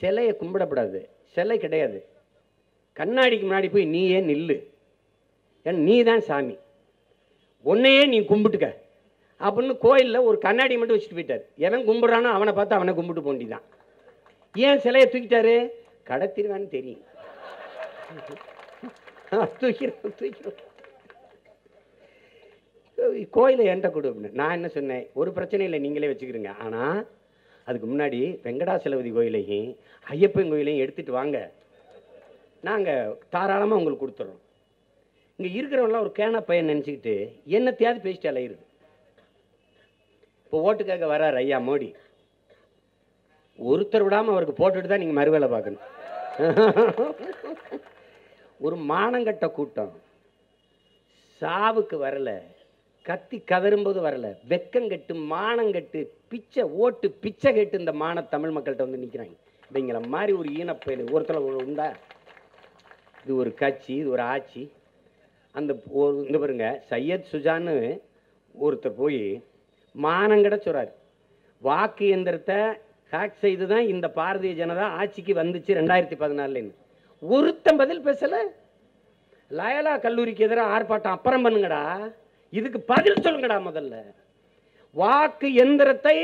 சிலையை கும்பிடக்கூடாது சிலை கிடையாது. கண்ணாடிக்கு முன்னாடி போய் நீயே நில்லு. ஏன்னா நீ தான் சாமி. உன்னையே நீ கும்பிட்டுக்க. அப்படின்னு கோயிலில் ஒரு கண்ணாடி மட்டும் வச்சுட்டு போயிட்டார். எவன் கும்பிட்றானோ அவனை பார்த்து அவனை கும்பிட்டு போண்டிதான் ஏன் சிலையை தூக்கிட்டாரு? கடத்திடுவான்னு தெரியும். தூக்கிறோம் தூக்கிறோம் கோயிலை என்கிட்ட கொடு அப்படின்னு. நான் என்ன சொன்னேன்? ஒரு பிரச்சனை இல்லை நீங்களே வச்சுக்கிறீங்க ஆனால் அதுக்கு முன்னாடி வெங்கடாசலபதி கோயிலையும் ஐயப்பன் கோயிலையும் எடுத்துட்டு வாங்க. நாங்கள் தாராளமாக உங்களுக்கு கொடுத்துட்றோம் இங்கே இருக்கிறவங்களாம் ஒரு கேன பையன் நினச்சிக்கிட்டு என்னத்தையாவது பேசிட்டு அலையிறது. இப்போ ஓட்டுக்காக வரார் ஐயா மோடி. ஒருத்தர் விடாமல் அவருக்கு போட்டுட்டு தான் நீங்கள் மறுவேலை பார்க்கணும். ஒரு மானங்கட்ட கூட்டம். சாவுக்கு வரலை. கத்தி கதரும்போது வரல. வெக்கங்கெட்டு மானங்கெட்டு பிச்சை ஓட்டு பிச்சை கேட்டு இந்த மான தமிழ் மக்கள்கிட்ட வந்து நிற்கிறாங்க இவங்களை மாதிரி ஒரு ஈனப்பயல் ஒருத்தர் உண்டா? இது ஒரு கட்சி இது ஒரு ஆட்சி. அந்த ஒரு இந்த பாருங்க சையத் சுஜான்னு ஒருத்தர் போய் மானங்கட சொல்கிறார் வாக்கு எந்திரத்தை ஹேக் செய்து தான் இந்த பாரதிய ஜனதா ஆட்சிக்கு வந்துச்சு ரெண்டாயிரத்தி பதினாலுன்னு ஒருத்தன் பதில் பேசலை. லயலா கல்லூரிக்கு எதிராக ஆர்ப்பாட்டம் அப்புறம் பண்ணுங்கடா. இதுக்கு பதில் சொல்லுங்கடா முதல்ல. வாக்கு எந்திரத்தை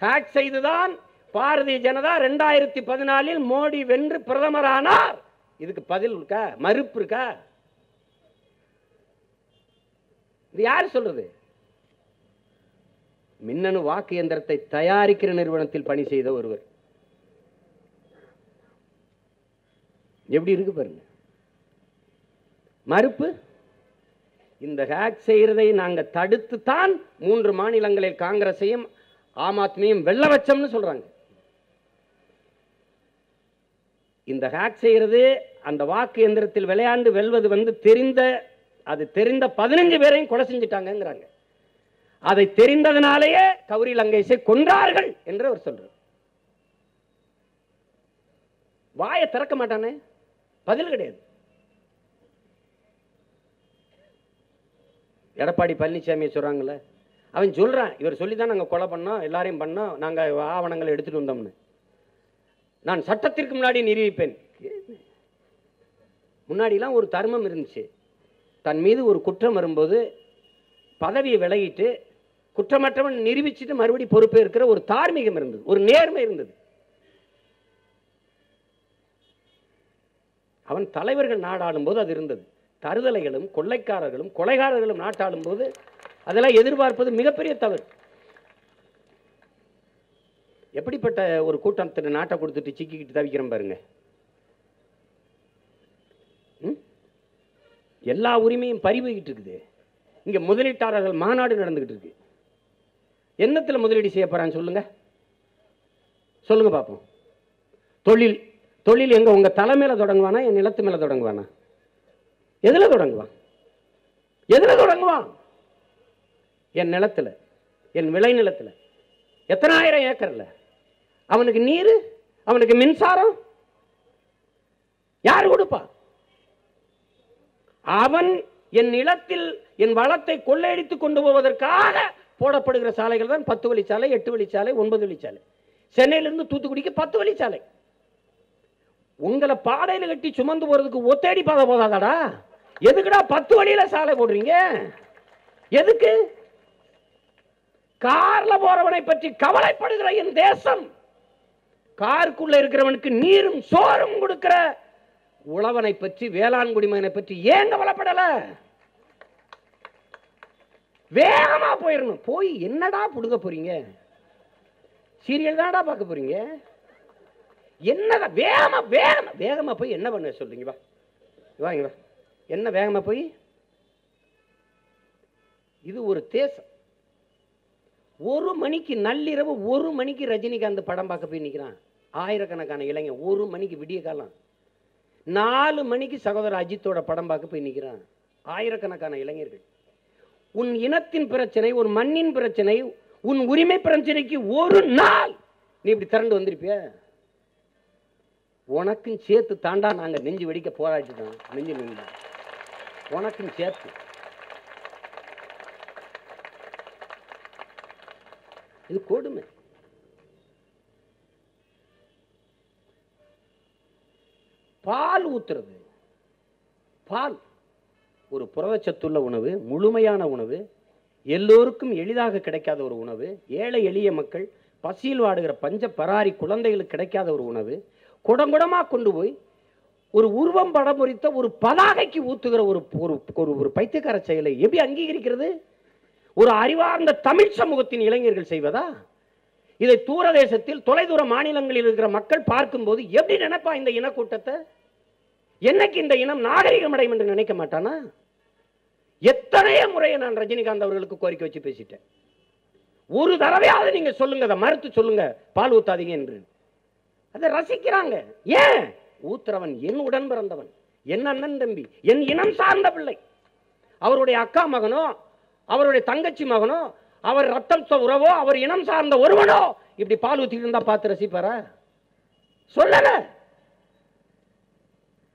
ஹேக் செய்துதான் பாரதிய ஜனதா ரெண்டாயிரத்தி பதினாலில் மோடி வென்று பிரதமரானார். இதுக்கு பதில் இருக்கா? மறுப்பு இருக்கா? இது யார் சொல்றது? மின்னணு வாக்கு எந்திரத்தை தயாரிக்கிற நிறுவனத்தில் பணி செய்த ஒருவர். எப்படி இருக்கு பாருங்க. மறுப்பு? இந்த ஹேக் செய்யறதை நாங்க தடுத்து தான் மூன்று மாநிலங்களில் காங்கிரஸையும் ஆம் ஆத்மியும் வெள்ள வச்சோம்னு சொல்றாங்க. இந்த ஹேக் செய்யறது அந்த வாக்கு எந்திரத்தில் விளையாண்டு வெல்வது வந்து தெரிந்த அது தெரிந்த பதினஞ்சு பேரையும் கொலை செஞ்சுட்டாங்கங்கிறாங்க. அதை தெரிந்ததனாலேயே கௌரி லங்கேஷை கொன்றார்கள் என்று அவர் சொல்றார். வாயை திறக்க மாட்டானே? பதில் கிடையாது. எடப்பாடி பழனிசாமி சொல்கிறாங்கள அவன் சொல்கிறான் இவர் சொல்லி தான் நாங்கள் கொலை பண்ணோம் எல்லாரையும் பண்ணோம் நாங்கள் ஆவணங்களை எடுத்துகிட்டு வந்தோம்னு. நான் சட்டத்திற்கு முன்னாடி நிரூபிப்பேன். முன்னாடிலாம் ஒரு தர்மம் இருந்துச்சு. தன் மீது ஒரு குற்றம் வரும்போது பதவியை விலகிட்டு குற்றமற்றவன் நிரூபிச்சுட்டு மறுபடி பொறுப்பே இருக்கிற ஒரு தார்மீகம் இருந்தது ஒரு நேர்மை இருந்தது. அவன் தலைவர்கள் நாடாடும் போது அது இருந்தது. தருதலைகளும் கொள்ளைக்காரர்களும் கொலைகாரர்களும் நாட்டாளும் போது அதெல்லாம் எதிர்பார்ப்பது மிகப்பெரிய தவறு. எப்படிப்பட்ட ஒரு கூட்டத்தின் நாட்டை கொடுத்துட்டு சிக்கிக்கிட்டு தவிக்கிறோம் பாருங்க. ம்? எல்லா உரிமையும் பறிவுகிட்டு இருக்குது. இங்கே முதலீட்டாளர்கள் மாநாடு நடந்துக்கிட்டு இருக்கு. என்னத்தில் முதலீடு செய்ய போகிறான்னு சொல்லுங்க. சொல்லுங்க பார்ப்போம் தொழில் தொழில் எங்கே உங்கள் தலை மேலே தொடங்குவானா என் நிலத்து மேலே தொடங்குவானா? எதுல தொடங்குவான்? எதுல தொடங்குவான்? என் நிலத்துல என் விளைநிலத்துல எத்தனாயிரம் ஏக்கர்ல? அவனுக்கு நீர் அவனுக்கு மின்சாரம்? யார் கொடுப்பா? அவன் என் நிலத்தில் என் வளத்தை கொள்ளையடித்து கொண்டு போவதற்காக போடப்படுகிற சாலைகள் தான் பத்து வழிச்சாலை எட்டு வழிச்சாலை ஒன்பது வழிச்சாலை சென்னையிலிருந்து தூத்துக்குடிக்கு பத்து வழிச்சாலை உங்களை பாடையில கட்டி சுமந்து போறதுக்கு ஒத்தேடி பாதை போதாதாடா? எதுக்குடா பத்து வழியில சாலை போடுறீங்க? எதுக்கு? கார்ல போறவனை பற்றி கவலைப்படுகிற என் தேசம். காருக்குள்ள இருக்கிறவனுக்கு நீரும் சோறும் கொடுக்கிற உழவனை பற்றி வேளாண் குடிமகனை பற்றி ஏன் கவலைப்படல? வேகமா போயிடணும் போய் என்னடா புடுங்க போறீங்க? சீரியல் தானடா பார்க்க போறீங்க. என்னடா வேகமா வேகமா வேகமா போய் என்ன பண்ண சொல்றீங்க? வா. வாங்க வா. என்ன வேகமா போய்? இது ஒரு தேசம். ஒரு மணிக்கு நள்ளிரவு ஒரு மணிக்கு ரஜினிகாந்த் படம் பார்க்க போய் நிற்கிறான் ஆயிரக்கணக்கான இளைஞன் ஒரு மணிக்கு விடிய காலம். நாலு மணிக்கு சகோதரர் அஜித்தோட படம் பார்க்க போய் நிற்கிறான் ஆயிரக்கணக்கான இளைஞர்கள். உன் இனத்தின் பிரச்சனை ஒரு மண்ணின் பிரச்சனை உன் உரிமை பிரச்சனைக்கு ஒரு நாள் நீ இப்படி திரண்டு வந்திருப்பிய? உனக்கும் சேர்த்து தாண்டா நாங்க நெஞ்சு வெடிக்க போராடிட்டோம் நெஞ்சு நின்று உனக்கும் சேர்த்து. இது கொடுமை. பால் ஊத்துறது. பால் ஒரு புரதச்சத்துள்ள உணவு முழுமையான உணவு எல்லோருக்கும் எளிதாக கிடைக்காத ஒரு உணவு ஏழை எளிய மக்கள் பசியில் வாடுகிற பஞ்ச பராரி குழந்தைகளுக்கு கிடைக்காத ஒரு உணவு குடங்குடமா கொண்டு போய் ஒரு உருவம் படம் பொறித்த ஒரு பதாகைக்கு ஊத்துகிற ஒரு ஒரு ஒரு ஒரு பைத்தியக்கார செயலை எப்படி அங்கீகரிக்கிறது? ஒரு அறிவார்ந்த தமிழ் சமூகத்தின் இளைஞர்கள் செய்வதா? இதை தூரதேசத்தில் தொலைதூர மாநிலங்களில் இருக்கிற மக்கள் பார்க்கும்போது எப்படி நினைப்பா இந்த இனக்கூட்டத்தை? என்னைக்கு இந்த இனம் நாகரிகம் அடையும் என்று நினைக்க மாட்டானா? எத்தனைய முறையை நான் ரஜினிகாந்த் அவர்களுக்கு கோரிக்கை வச்சு பேசிட்டேன். ஒரு தடவையாவது நீங்க சொல்லுங்க அதை மறுத்து சொல்லுங்க பால் ஊத்தாதீங்க என்று. அதை ரசிக்கிறாங்க. ஏன்? ஊத்துறவன் என் உடன் பிறந்தவன். என் அண்ணன் தம்பி என் இனம் சார்ந்த பிள்ளை. அவருடைய அக்கா மகனோ அவருடைய தங்கச்சி மகனோ அவர் ரத்தம் உறவோ அவர் இனம் சார்ந்த ஒருவனோ இப்படி பால் ஊத்திட்டு இருந்தா பார்த்து ரசிப்பாரா? சொல்லல.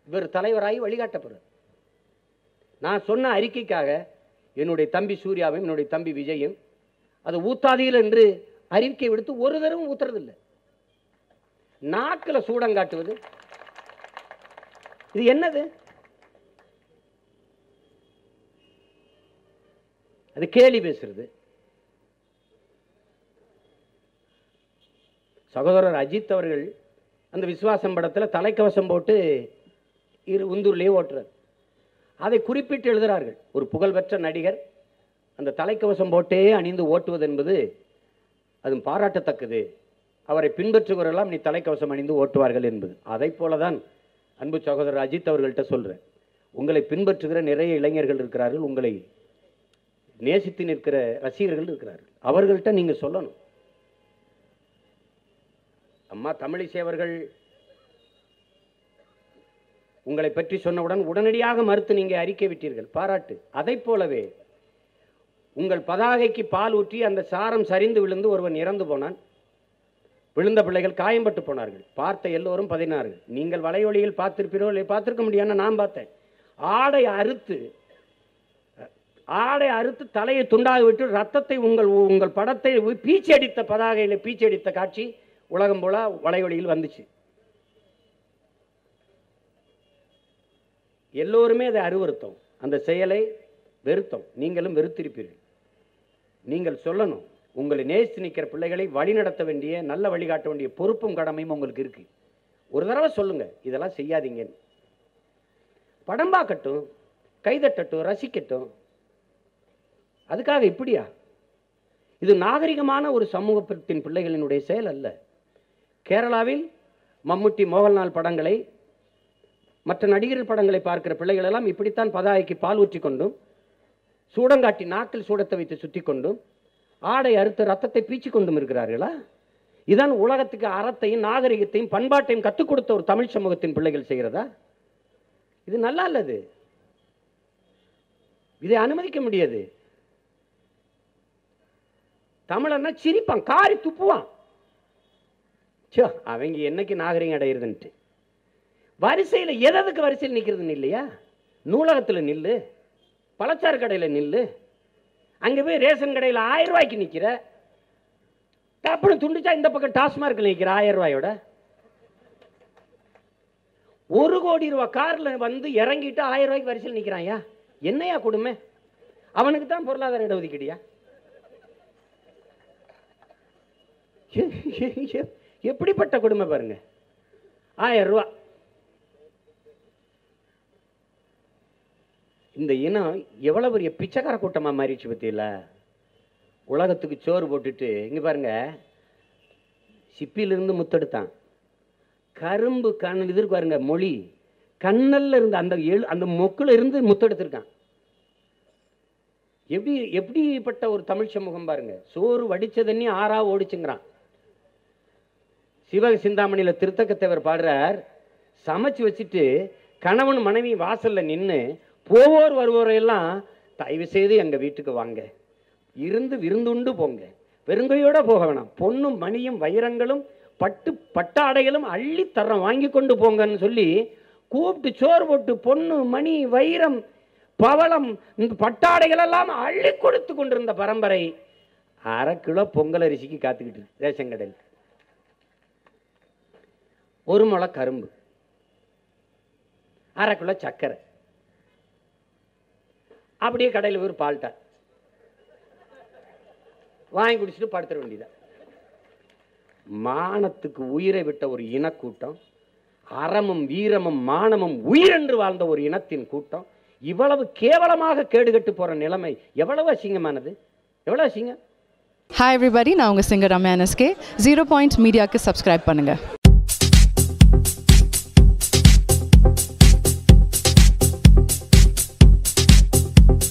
இவர் தலைவராகி வழிகாட்டப்படுறார். நான் சொன்ன அறிக்கைக்காக என்னுடைய தம்பி சூர்யாவும் என்னுடைய தம்பி விஜயும் அது ஊத்தாதீர்கள் என்று அறிக்கை விடுத்து ஒரு தடவும் ஊத்துறதில்லை. நாக்கில் சூடங்காட்டுவது இது என்னது? அது கேலி பேசுறது. சகோதரர் அஜித் அவர்கள் அந்த விசுவாசம் படத்தில் தலைக்கவசம் போட்டு இரு உந்தூர்லேயே ஓட்டுறார். அதை குறிப்பிட்டு எழுதுகிறார்கள் ஒரு புகழ்பெற்ற நடிகர் அந்த தலைக்கவசம் போட்டே அணிந்து ஓட்டுவது என்பது அது பாராட்டத்தக்கது. அவரை பின்பற்றுகிறவரெல்லாம் நீ தலைக்கவசம் அணிந்து ஓட்டுவார்கள் என்பது. அதை போலதான் அன்பு சகோதரர் அஜித் அவர்கள்ட்ட சொல்கிறேன் உங்களை பின்பற்றுகிற நிறைய இளைஞர்கள் இருக்கிறார்கள். உங்களை நேசித்து நிற்கிற ரசிகர்கள் இருக்கிறார்கள். அவர்கள்ட்ட நீங்கள் சொல்லணும். அம்மா தமிழிசை அவர்கள் உங்களை பற்றி சொன்னவுடன் உடனடியாக மறுத்து நீங்கள் அறிக்கை விட்டீர்கள். பாராட்டு. அதைப் போலவே உங்கள் பதாகைக்கு பால் ஊற்றி அந்த சாரம் சரிந்து விழுந்து ஒருவன் இறந்து போனான். விழுந்த பிள்ளைகள் காயம்பட்டு போனார்கள். பார்த்த எல்லோரும் பதினாறு நீங்கள் வலையொலியில் பார்த்திருப்பீரோ இல்லை பார்த்திருக்க முடியாது நான் பார்த்தேன். ஆடை அறுத்து ஆடை அறுத்து தலையை துண்டாக விட்டு ரத்தத்தை உங்கள் உங்கள் படத்தை பீச்சி அடித்த பதாகையில் பீச்சி அடித்த காட்சி உலகம் போல வலையொலியில் வந்துச்சு. எல்லோருமே அதை அருவருத்தோம். அந்த செயலை வெறுத்தோம். நீங்களும் வெறுத்திருப்பீர்கள். நீங்கள் சொல்லணும். உங்களை நேசித்து நிற்கிற பிள்ளைகளை வழிநடத்த வேண்டிய நல்ல வழிகாட்ட வேண்டிய பொறுப்பும் கடமையும் உங்களுக்கு இருக்குது ஒரு தடவை சொல்லுங்கள் இதெல்லாம் செய்யாதீங்கன்னு. படம் பார்க்கட்டும் கைதட்டட்டும் ரசிக்கட்டும். அதுக்காக இப்படியா? இது நாகரிகமான ஒரு சமூகத்தின் பிள்ளைகளினுடைய செயல் அல்ல. கேரளாவில் மம்முட்டி மோகன்லால் படங்களை மற்ற நடிகர் படங்களை பார்க்கிற பிள்ளைகள் எல்லாம் இப்படித்தான் பதாய்க்கு பால் ஊற்றி கொண்டும் சூடங்காட்டி நாக்கில் சூடத்தை வைத்து சுற்றி கொண்டும் ஆடை அறுத்து ரத்தத்தை பீச்சி கொண்டும் இருக்கிறார்களா? இதான் உலகத்துக்கு அறத்தையும் நாகரிகத்தையும் பண்பாட்டையும் கற்றுக் கொடுத்த ஒரு தமிழ் சமூகத்தின் பிள்ளைகள் செய்கிறதா? இது நல்லா இல்லது இதை அனுமதிக்க முடியாது. தமிழன்னா சிரிப்பான் காரி துப்புவான். சோ அவங்க என்னைக்கு நாகரிகம் அடையிறதுன்ட்டு. வரிசையில் எததுக்கு வரிசையில் நிற்கிறதுன்னு இல்லையா? நூலகத்தில் நில்லு பழச்சாறு கடையில் நில்லு அங்கே போய் ரேஷன் கடையில் ஆயிரம் ரூபாய்க்கு நிற்கிற டப்புனு துண்டிச்சா இந்த பக்கம் டாஸ்மார்க்கில் நிற்கிற ஆயிரம் ரூபாயோட. ஒரு கோடி ரூபா காரில் வந்து இறங்கிட்டு ஆயிரம் ரூபாய்க்கு வரிசையில் நிற்கிறாயா என்னையா கொடுமை? அவனுக்கு தான் பொருளாதார இடஒதுக்கீடியா? எப்படிப்பட்ட கொடுமை பாருங்க. ஆயிரம் ரூபா. இந்த இனம் எவ்வளோ பெரிய பிச்சைக்கார கூட்டமாக மாறிடுச்சு பற்றியில உலகத்துக்கு சோறு போட்டுட்டு இங்கே பாருங்க. சிப்பிலிருந்து முத்தெடுத்தான். கரும்பு கண் இது இருக்கு பாருங்க மொழி. கண்ணல்ல இருந்து அந்த எழு அந்த மொக்கில் இருந்து முத்தெடுத்திருக்கான். எப்படி எப்படிப்பட்ட ஒரு தமிழ் சமூகம் பாருங்க. சோறு வடிச்ச தண்ணி ஆறா ஓடிச்சுங்கிறான். சிவக சிந்தாமணியில் திருத்தக்கத்தேவர் பாடுறார். சமைச்சு வச்சுட்டு கணவன் மனைவி வாசல்ல நின்று போவோர் வருவோரையெல்லாம் தயவு செய்து எங்க வீட்டுக்கு வாங்க. இருந்து விருந்துண்டு போங்க. பெருங்கையோட போக வேணாம். பொண்ணும் மணியும் வைரங்களும் பட்டு பட்டாடைகளும் அள்ளி தரம் வாங்கி கொண்டு போங்கன்னு சொல்லி கூப்பிட்டு சோறு போட்டு பொண்ணு மணி வைரம் பவளம் இந்த பட்டாடைகளெல்லாம் அள்ளி கொடுத்து கொண்டிருந்த பரம்பரை அரை கிலோ பொங்கல் அரிசிக்கு காத்துக்கிட்டு ரேஷன் கடையில். ஒரு முளை கரும்பு. அரை கிலோ சர்க்கரை. அப்படியே கடையில் போய் ஒரு பால்ட்டா வாங்கி குடிச்சிட்டு படுத்துற வேண்டியதான் மானத்துக்கு உயிரை விட்ட ஒரு இனக்கூட்டம் அறமும் வீரமும் மானமும் உயிரென்று வாழ்ந்த ஒரு இனத்தின் கூட்டம் இவ்வளவு கேவலமாக கேடுகட்டு போற நிலைமை எவ்வளவு அசிங்கமானது? எவ்வளவு அசிங்கம்? ஹாய் எவ்ரிபடி நான் உங்கள் singer Ramya NSK. Zero point மீடியாவுக்கு சப்ஸ்கிரைப் பண்ணுங்கள்